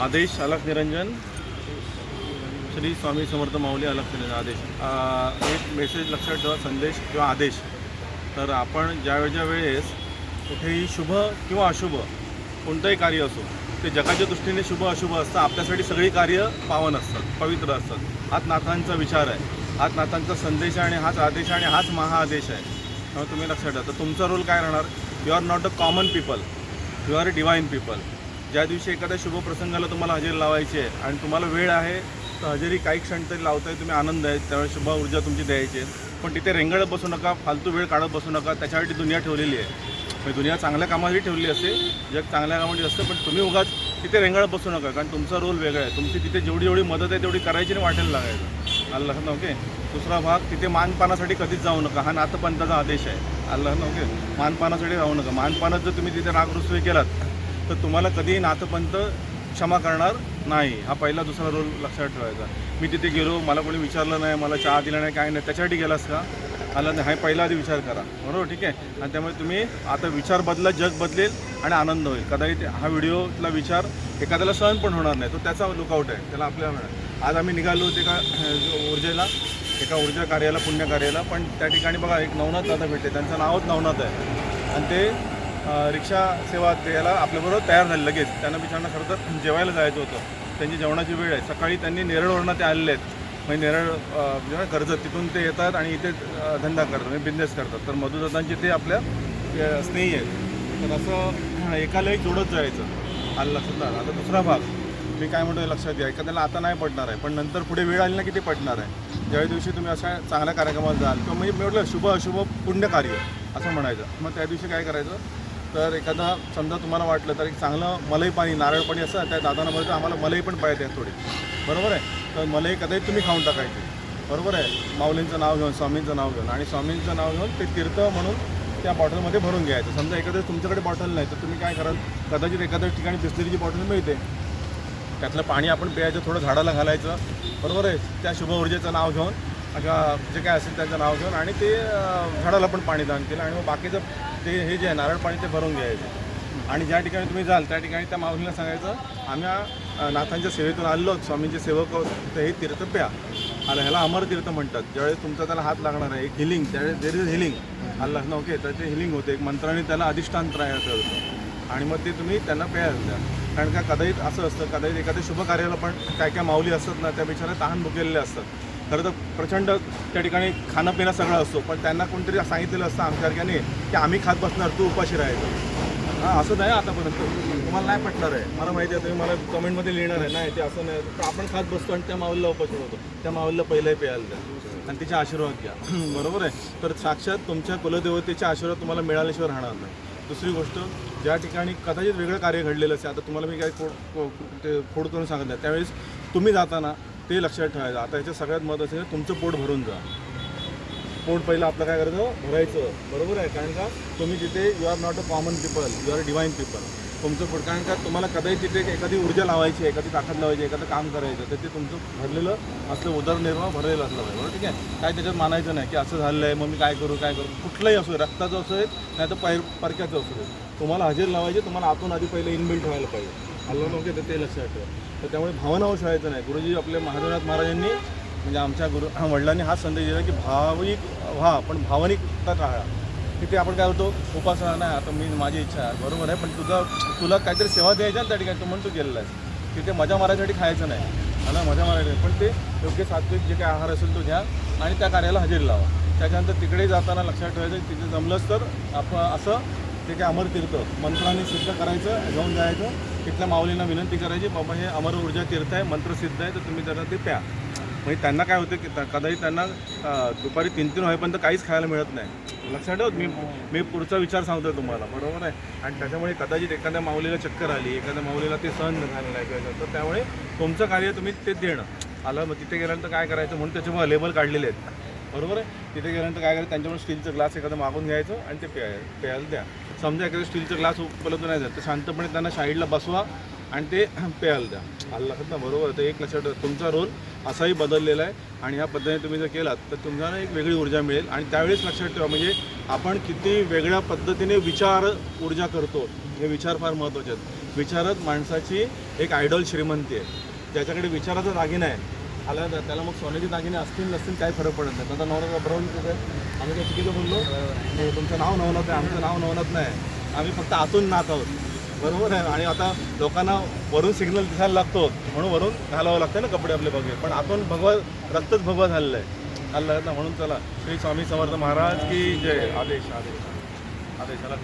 आदेश अलख निरंजन। श्री स्वामी समर्थ माऊली अलख निरंजन आदेश. एक मेसेज लक्षात ठेवा संदेश किंवा आदेश. तर आपण ज्या ज्या वेळेस कुठेही शुभ किंवा अशुभ कोणतंही कार्य असो ते जगाच्या दृष्टीने शुभ अशुभ असतं. आपल्यासाठी सगळी कार्य पावन असतात पवित्र असतात. हाच नाथांचा विचार आहे. हाच नाथांचा संदेश आहे आणि हाच आदेश आहे आणि हाच महाआदेश आहे. त्यामुळे तुम्ही लक्षात ठेवा. तर तुमचा रोल काय राहणार? You are not a common people you are a divine people ज्या दिवशी एखाद्या शुभ प्रसंगाला तुम्हाला हजेरी लावायची आहे आणि तुम्हाला वेळ आहे तर हजेरी काही क्षण तरी लावताय तुम्ही आनंद आहे त्यावेळेस शुभ ऊर्जा तुमची द्यायची आहे. पण तिथे रेंगळत बसू नका फालतू वेळ काढत बसू नका त्याच्यासाठी दुनिया ठेवलेली आहे. म्हणजे दुनिया चांगल्या कामासाठी ठेवली असते जग चांगल्या कामासाठी असतं पण तुम्ही उगाच तिथे रेंगाळत बसू नका कारण तुमचा रोल वेगळा आहे. तुमची तिथे जेवढी जेवढी मदत आहे तेवढी करायची आणि वाटेल लागायचं आलं लग्न ओके? दुसरा भाग तिथे मानपानासाठी कधीच जाऊ नका. हा नाथपंथाचा आदेश आहे. आलं लग्न ओके? मानपानासाठी जाऊ नका. मानपानात जर तुम्ही तिथे रागरुसवे केलात तर तुम्हाला कधीही नातपंत क्षमा करणार नाही. हा पहिला दुसरा रोल लक्षात ठेवायचा. मी तिथे गेलो मला कोणी विचारलं नाही मला चहा दिला नाही काय नाही. त्याच्यासाठी गेलास का? आला नाही. हा पहिला आधी विचार करा. बरोबर ठीक आहे? आणि त्यामुळे तुम्ही आता विचार बदला जग बदलेल आणि आनंद होईल. कदाचित हा व्हिडिओतला विचार एखाद्याला सहन पण होणार नाही. तो त्याचा लुकआउट आहे. त्याला आपल्याला मिळणार आज आम्ही निघालो होते ऊर्जेला एका ऊर्जा कार्याला पुण्य कार्याला. पण त्या ठिकाणी बघा एक नवनाथ दादा भेटले. त्यांचं नावच नवनाथ आहे. आणि ते रिक्षा सेवा द्यायला आपल्याबरोबर तयार झाले लगेच. त्यांना बिचारांना खरं तर जेवायला जायचं होतं. त्यांची जेवणाची वेळ आहे. सकाळी त्यांनी नेरळवरनं ते आलेले आहेत. म्हणजे नेरळ म्हणजे कर्जत तिथून ते येतात आणि इथे धंदा करतात म्हणजे बिझनेस करतात. तर मधुदादांचे ते आपल्या स्नेही आहेत. तर असं एकाला एक जोडत जायचं. आलं लक्षात आलं. आता दुसरा भाग. मी काय म्हणतो हे लक्षात घ्या. एखाद्याला आता नाही पडणार आहे पण नंतर पुढे वेळ आली ना की ते पडणार आहे. ज्यावेळी दिवशी तुम्ही अशा चांगल्या कार्यक्रमात जाल किंवा म्हणजे मी म्हटलं शुभ अशुभ पुण्यकार्य असं म्हणायचं. मग त्या दिवशी काय करायचं? तर एखादा समजा तुम्हाला वाटलं तर एक चांगलं मलई पाणी नारळ पाणी असं त्या दादांना बोलायचं आम्हाला मलई पण पाहिजे थोडी. बरोबर आहे? तर मलई कदाचित तुम्ही खाऊन टाकायची. बरोबर आहे? माऊलींचं नाव घेऊन स्वामींचं नाव घेऊन आणि स्वामींचं नाव घेऊन ते तीर्थ म्हणून त्या बॉटलमध्ये भरून घ्यायचं. समजा एखाद्या तुमच्याकडे बॉटल नाही तर तुम्ही काय कराल? कदाचित एखाद्या ठिकाणी बिस्लरीची बॉटल मिळते. त्यातलं पाणी आपण प्यायचं थोडं झाडाला घालायचं. बरोबर आहे? त्या शुभ ऊर्जेचं नाव घेऊन जे काय असेल त्याचं नाव घेऊन आणि ते झाडाला पण पाणी दान केलं आणि मग बाकीचं ते हे जे आहे नारळ पाणी ते भरून घ्यायचं. आणि ज्या ठिकाणी तुम्ही जाल त्या ठिकाणी त्या माऊलीला सांगायचं आम्ही नाथांच्या सेवेतून आलो आहोत, स्वामींचे सेवक ते हे तीर्थ प्या. आणि ह्याला अमर तीर्थ म्हणतात. ज्यावेळेस तुमचा त्याला हात लागणार आहे एक हिलिंग त्यावेळेस देर इज हिलिंग आलं ओके तर ते हिलिंग होते. एक मंत्राने त्याला अधिष्ठान तयार करतं आणि मग ते तुम्ही त्यांना प्यायला द्या. कारण का कदाचित असं असतं कदाचित एखाद्या शुभ कार्याला पण काय काय माऊली असतात ना त्या बिचाऱ्या तहान भुकेलेले असतात. खरं तर प्रचंड त्या ठिकाणी खाणं पिणं सगळं असतो पण त्यांना कोणतरी सांगितलेलं असतं आमच्यासारख्याने की आम्ही खात बसणार तू उपाशी राहायचं. हां असं नाही आतापर्यंत. तुम्हाला नाही पटणार आहे. मला माहिती आहे तुम्ही मला कमेंटमध्ये लिहिणार आहे. नाही ते असं नाही. तर आपण खात बसतो आणि त्या माऊलीला उपाशी होतो त्या माऊलीला पहिलंही प्यायला द्या. आणि तिचे आशीर्वाद घ्या. बरोबर आहे? तर साक्षात तुमच्या कुलदेवतेचे आशीर्वाद तुम्हाला मिळाल्याशिवाय राहणार नाही. दुसरी गोष्ट ज्या ठिकाणी कदाचित वेगळं कार्य घडलेलं असेल आता तुम्हाला मी काय फोड ते फोड करून सांगत नाही. त्यावेळेस तुम्ही जाताना ते लक्षात ठेवायचं. आता ह्याच्या सगळ्यात महत्त्वाचं आहे तुमचं पोट भरून जा. पोट पहिलं आपलं काय करायचं? भरायचं. बरोबर आहे? कारण का तुम्ही तिथे you are not a common people you are divine people तुमचं पोट कारण का तुम्हाला कदाचित तिथे एखादी ऊर्जा लावायची आहे एखादी ताकद लावायची आहे, एखादं काम करायचं तर ते तुमचं भरलेलं असलं उदरनिर्वाह भरलेलं असलं पाहिजे. बरोबर? ठीक आहे? काय त्याच्यात मानायचं नाही की असं झालेलं आहे मग मी काय करू काय करू? कुठलंही असू दे, रक्ताचं असू दे नाही तर पैर परक्याचं असू दे. तुम्हाला हजेर लावायची तुम्हाला आतून आधी पहिलं इनबिल्ट व्हायला पाहिजे. हल्ला नव्हते तर ते लक्षात ठेवा. तर त्यामुळे भावना उशाळायचं नाही. गुरुजी आपले महादेवनाथ महाराजांनी म्हणजे आमच्या गुरु वडिलांनी हाच संदेश दिला की भाविक व्हा पण भावनिकता टाळा तिथे आपण काय होतो उपासना नाही आता मी माझी इच्छा आहे बरोबर आहे पण तुझा तुला काहीतरी सेवा द्यायच्या ना त्या ठिकाणी तू म्हणतो गेलेला आहे तिथे मजा मारायसाठी खायचं नाही. मला मजा मारायची पण ते योग्य सात्विक जे काही आहार असेल तो घ्या आणि त्या कार्याला हजेरी लावा. त्याच्यानंतर तिकडे जाताना लक्षात ठेवायचं तिथे जमलंच तर आपण असं ते काय अमर तीर्थ मंत्राने सिद्ध करायचं घेऊन जायचं. तिथल्या माऊलींना विनंती करायची बाबा हे अमर ऊर्जा तीर्थ आहे मंत्रसिद्ध आहे तर तुम्ही त्यांना ते प्या. म्हणजे त्यांना काय होतं की कदाचित त्यांना दुपारी तीन तीन होईपर्यंत काहीच खायला मिळत नाही. लक्षात ठेवत मी मी पुढचा विचार सांगतोय तुम्हाला बरोबर आहे? आणि त्याच्यामुळे कदाचित एखाद्या माऊलीला चक्कर आली एखाद्या माऊलीला ते सहन झालेलं आहे तर त्यामुळे तुमचं कार्य तुम्ही ते देणं. आलं मग तिथे गेल्यानंतर काय करायचं म्हणून त्याच्यामुळे लेबल काढलेले आहेत. बरोबर आहे? तिथे गेल्यानंतर काय करायचं? त्यांच्यामुळे स्टीलचं ग्लास एखादं मागून घ्यायचं आणि ते प्याय प्यायला द्या. समजा एखादं स्टीलचं ग्लास उपलब्ध नाही झालं तर शांतपणे त्यांना साईडला बसवा आणि ते प्यायला द्या. आला ना बरोबर? तर एक लक्षात ठेवा, तुमचा रोल असाही बदललेला आहे आणि या पद्धतीने तुम्ही जर केलात तर तुम्हाला एक वेगळी ऊर्जा मिळेल. आणि त्यावेळेस लक्षात ठेवा म्हणजे आपण किती वेगळ्या पद्धतीने विचार ऊर्जा करतो हे विचार फार महत्त्वाचे आहेत. विचारच माणसाची एक आयडॉल श्रीमंती आहे. ज्याच्याकडे विचाराचा दागिना आहे आला तर त्याला मग सोन्याचे दागिने असतील नसतील काही फरक पडत नाही. आता नवरा ब्राऊन तिथे आम्ही काय चुकीचं बोललो? तुमचं नाव नवनाथ आहे आमचं नाव नवनाथ नाही. आम्ही फक्त आतून नात आहोत. बरोबर आहे? आणि आता लोकांना वरून सिग्नल दिसायला लागतो म्हणून वरून घालावं लागतं ना कपडे आपले बघे. पण आतून भगवा रक्तच भगवा झालेलं आहे. झालं ना? म्हणून चला श्री स्वामी समर्थ महाराज की जय. आदेश आदेश. आदेशाला